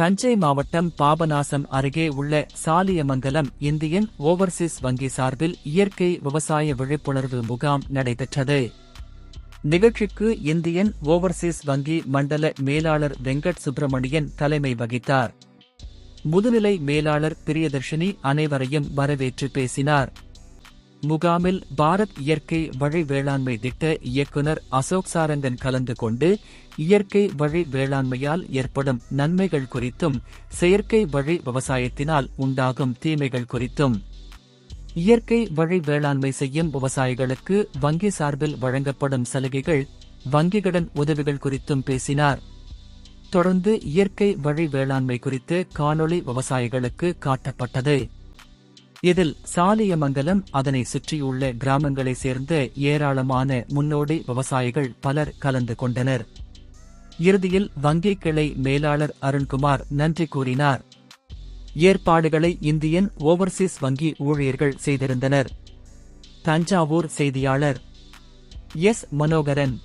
தஞ்சை மாவட்டம் பாபநாசம் அருகே உள்ள சாலியமங்கலம் இந்தியன் ஓவர்சீஸ் வங்கி சார்பில் இயற்கை விவசாய விழிப்புணர்வு முகாம் நடைபெற்றது. நிகழ்ச்சிக்கு இந்தியன் ஓவர்சீஸ் வங்கி மண்டல மேலாளர் வெங்கட் சுப்பிரமணியன் தலைமை வகித்தார். முதுநிலை மேலாளர் பிரியதர்ஷினி அனைவரையும் வரவேற்று பேசினார். முகாமில் பாரத் இயற்கை வழி வேளாண்மை திட்ட இயக்குனர் அசோக் சாரங்கன் கலந்து கொண்டு இயற்கை வழி வேளாண்மையால் ஏற்படும் நன்மைகள் குறித்தும் செயற்கை வழி விவசாயத்தினால் உண்டாகும் தீமைகள் குறித்தும். இயற்கை வழி வேளாண்மை செய்யும் விவசாயிகளுக்கு வங்கி சார்பில் வழங்கப்படும் சலுகைகள் வங்கிகடன் உதவிகள் குறித்தும் பேசினார். தொடர்ந்து இயற்கை வழி வேளாண்மை குறித்து காணொளி விவசாயிகளுக்கு காட்டப்பட்டது. இதில் சாலியமங்கலம் அதனை சுற்றியுள்ள கிராமங்களைச் சேர்ந்த ஏராளமான முன்னோடி விவசாயிகள் பலர் கலந்து கொண்டனர். இறுதியில் வங்கி கிளை மேலாளர் அருண்குமார் நன்றி கூறினார். ஏற்பாடுகளை இந்தியன் ஓவர்சீஸ் வங்கி ஊழியர்கள் செய்திருந்தனர். தஞ்சாவூர் செய்தியாளர் எஸ். மனோகரன்